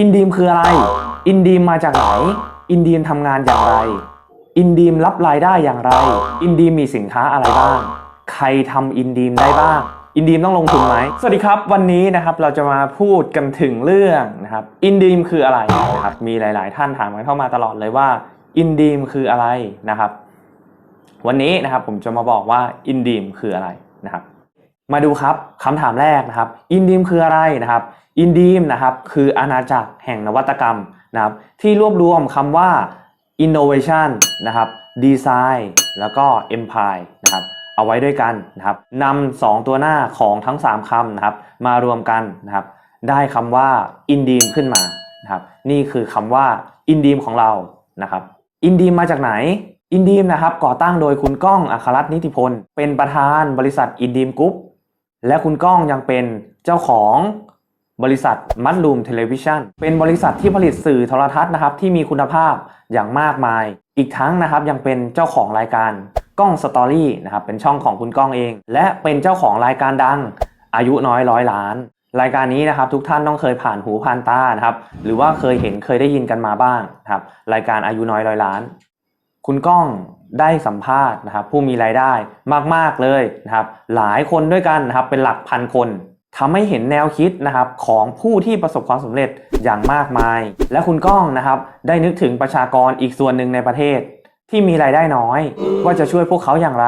อินดีมคืออะไร อินดีมมาจากไหน อินดีมทำงานอย่างไร อินดีมรับรายได้อย่างไร อินดีมมีสินค้าอะไรบ้าง ใครทำอินดีมได้บ้าง อินดีมต้องลงทุนไหม สวัสดีครับ วันนี้นะครับเราจะมาพูดกันถึงเรื่องนะครับ อินดีมคืออะไรนะครับ มีหลาย ๆ ท่านถามกันเข้ามาตลอดเลยว่า อินดีมคืออะไรนะครับ วันนี้นะครับผมจะมาบอกว่าอินดีมคืออะไรนะครับ มาดูครับคำถามแรกนะครับอินดีมคืออะไรนะครับอินดีมนะครับคืออาณาจักรแห่งนวัตกรรมนะครับที่รวบรวมคำว่า innovation นะครับ design แล้วก็ empire นะครับเอาไว้ด้วยกันนะครับนำสองตัวหน้าของทั้ง 3คำนะครับมารวมกันนะครับได้คำว่าอินดีมขึ้นมานะครับนี่คือคำว่าอินดีมของเรานะครับอินดีมมาจากไหนอินดีมนะครับก่อตั้งโดยคุณก้องอัครรัตน์นิติพลเป็นประธานบริษัทอินดีมกรุ๊ป และคุณก้องยังเป็นเจ้าของบริษัทมัดลูมเทเลวิชันเป็นบริษัทที่ผลิตสื่อโทรทัศน์นะครับที่มีคุณภาพอย่างมากมาย อีกทั้งนะครับยังเป็นเจ้าของรายการก้องสตอรี่นะครับเป็นช่องของคุณก้องเอง และเป็นเจ้าของรายการดังอายุน้อยร้อยล้าน รายการนี้นะครับทุกท่านต้องเคยผ่านหูผ่านตานะครับหรือว่าเคยเห็นเคยได้ยินกันมาบ้างครับรายการอายุน้อยร้อยล้าน คุณก้องได้สัมภาษณ์นะครับผู้มีรายได้มากๆเลยนะครับหลายคนด้วยกันนะครับเป็นหลักพันคนทำให้เห็นแนวคิดนะครับของผู้ที่ประสบความสำเร็จอย่างมากมาย และคุณก้องนะครับได้นึกถึงประชากรอีกส่วนหนึ่งในประเทศ ที่มีรายได้น้อย ว่าจะช่วยพวกเขาอย่างไร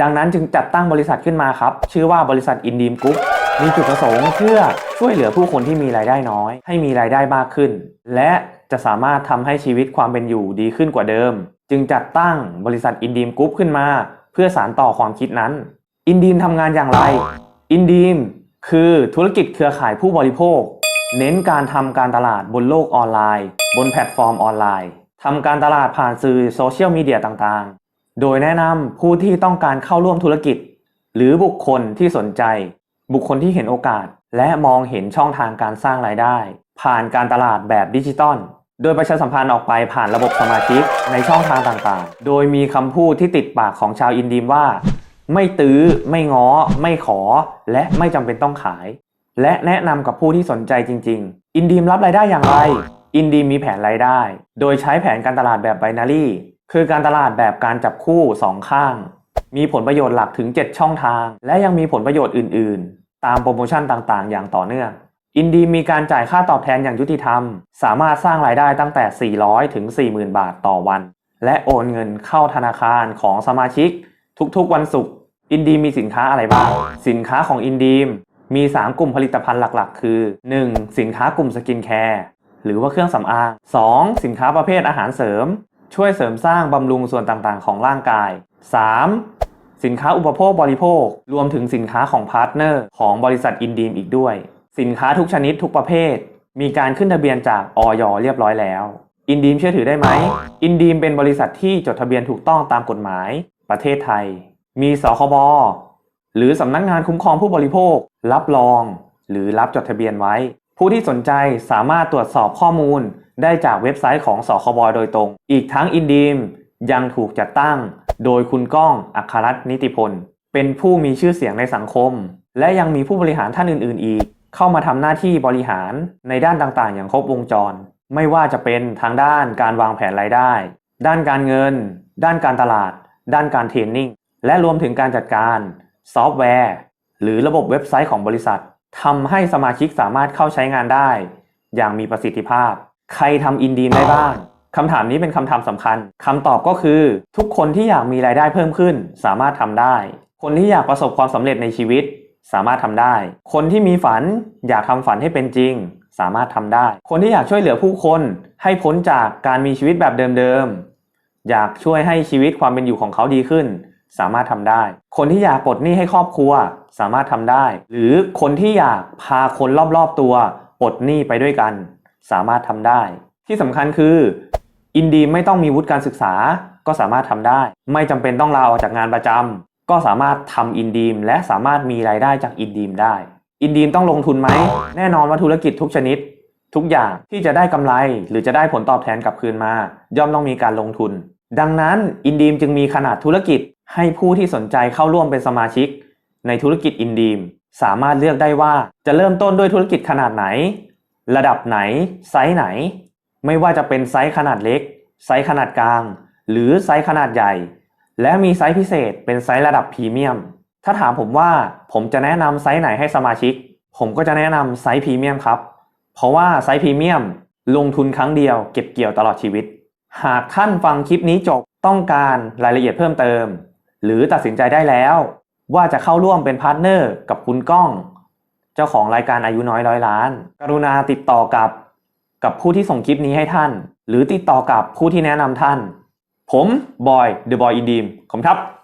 ดังนั้นจึงจัดตั้งบริษัทขึ้นมาครับ ชื่อว่าบริษัทอินดีมกรุ๊ปมีจุดประสงค์เพื่อช่วยเหลือผู้คนที่มีรายได้น้อย ให้มีรายได้มากขึ้น และจะสามารถทำให้ชีวิตความเป็นอยู่ดีขึ้นกว่าเดิม จึงจัดตั้งบริษัทอินดีมกรุ๊ปขึ้นมา เพื่อสานต่อความคิดนั้น อินดีมทำงานอย่างไร อินดีมคือธุรกิจเครือข่ายผู้บริโภค เน้นการทำการตลาดบนโลกออนไลน์ บนแพลตฟอร์มออนไลน์ทำการตลาดผ่านสื่อโซเชียลมีเดียต่างๆ โดยแนะนำผู้ที่ต้องการเข้าร่วมธุรกิจ หรือบุคคลที่สนใจ บุคคลที่เห็นโอกาส และมองเห็นช่องทางการสร้างรายได้ ผ่านการตลาดแบบดิจิตอล โดยประชาสัมพันธ์ออกไปผ่านระบบสมาชิกในช่องทางต่างๆ โดยมีคำพูดที่ติดปากของชาวอินดีมว่า ไม่ตื้อ ไม่ง้อ ไม่ขอ และไม่จำเป็นต้องขาย และแนะนำกับผู้ที่สนใจจริง ๆ อินดีมรับรายได้อย่างไร อินดีมมีแผนรายได้ โดยใช้แผนการตลาดแบบไบนารีคือการตลาดแบบการจับคู่สองข้าง มีผลประโยชน์หลักถึง 7 ช่องทาง และยังมีผลประโยชน์อื่น ๆ ตามโปรโมชั่นต่างๆ อย่างต่อเนื่อง อินดีมีการจ่ายค่าตอบแทนอย่างยุติธรรม สามารถสร้างรายได้ตั้งแต่ 400 ถึง 40,000 บาทต่อวัน และโอนเงินเข้าธนาคารของสมาชิก ทุกๆ วันศุกร์ อินดีมีสินค้าอะไรบ้าง สินค้าของอินดีมมี 3 กลุ่มผลิตภัณฑ์หลักๆ คือ 1. สินค้ากลุ่มสกินแคร์หรือว่าเครื่องสำอาง 2. สินค้าประเภทอาหารเสริม ช่วยเสริมสร้างบำรุงส่วนต่างๆ ของร่างกาย 3. สินค้าอุปโภคบริโภค รวมถึงสินค้าของพาร์ทเนอร์ของบริษัทอินดีมอีกด้วย สินค้าทุกชนิดทุกประเภท มีการขึ้นทะเบียนจากออยเรียบร้อยแล้ว อินดีมเชื่อถือได้ไหม อินดีมเป็นบริษัทที่จดทะเบียนถูกต้องตามกฎหมาย ประเทศไทย มีสคบหรือสำนักงานคุ้มครองผู้บริโภค รับรอง หรือรับจดทะเบียนไว้ ผู้ที่สนใจสามารถตรวจสอบข้อมูลได้จากเว็บไซต์ของสคบโดยตรง อีกทั้งอินดีมยังถูกจัดตั้ง โดยคุณก้องอัครรัตน์นิติพล เป็นผู้มีชื่อเสียงในสังคม และยังมีผู้บริหารท่านอื่น ๆ อีก เข้ามาทำหน้าที่บริหารในด้านต่างๆ อย่างครบวงจร ไม่ว่าจะเป็นทางด้านการวางแผนรายได้ ด้านการเงิน ด้านการตลาด ด้านการเทรนนิ่ง และรวมถึงการจัดการซอฟต์แวร์ หรือระบบเว็บไซต์ของบริษัททำให้สมาชิกสามารถเข้าใช้งานได้ อย่างมีประสิทธิภาพ ใครทำอินดีได้บ้างคำถามนี้เป็นคำถามสำคัญคำตอบก็คือทุกคนที่อยากมีรายได้เพิ่มขึ้น สามารถทำได้ คนที่อยากประสบความสำเร็จในชีวิต สามารถทำได้ คนที่มีฝันอยากทำฝันให้เป็นจริง สามารถทำได้ คนที่อยากช่วยเหลือผู้คนให้พ้นจากการมีชีวิตแบบเดิมๆ อยากช่วยให้ชีวิตความเป็นอยู่ของเขาดีขึ้น สามารถทำได้ คนที่อยากปลดหนี้ให้ครอบครัว สามารถทำได้ หรือคนที่อยากพาคนรอบๆตัวปลดหนี้ไปด้วยกัน สามารถทำได้ ที่สำคัญคือ อินดีไม่ต้องมีวุฒิการศึกษาก็สามารถทำได้ ไม่จำเป็นต้องลาออกจากงานประจำ ก็สามารถทำอินดีมและสามารถมีรายได้จากอินดีมได้ อินดีมต้องลงทุนไหม แน่นอนว่าธุรกิจทุกชนิด ทุกอย่างที่จะได้กำไร หรือจะได้ผลตอบแทนกลับคืนมา ย่อมต้องมีการลงทุน ดังนั้นอินดีมจึงมีขนาดธุรกิจ ให้ผู้ที่สนใจเข้าร่วมเป็นสมาชิก ในธุรกิจอินดีมสามารถเลือกได้ว่าจะเริ่มต้นด้วยธุรกิจขนาดไหน ระดับไหน ไซส์ไหน ไม่ว่าจะเป็นไซส์ขนาดเล็ก ไซส์ขนาดกลาง หรือไซส์ขนาดใหญ่ และมีไซส์พิเศษเป็นไซส์ระดับพรีเมียม ถ้าถามผมว่าผมจะแนะนำไซส์ไหนให้สมาชิก ผมก็จะแนะนำไซส์พรีเมียมครับ เพราะว่าไซส์พรีเมียมลงทุนครั้งเดียวเก็บเกี่ยวตลอดชีวิต หากท่านฟังคลิปนี้จบต้องการรายละเอียดเพิ่มเติม หรือตัดสินใจได้แล้ว ว่าจะเข้าร่วมเป็นพาร์ทเนอร์กับคุณก้อง เจ้าของรายการอายุน้อยร้อยล้าน กรุณาติดต่อกับ กับผู้ที่ส่งคลิปนี้ให้ท่าน หรือติดต่อกับผู้ที่แนะนำท่าน ผมบอยเดอะบอยอินดีมขอบคุณครับ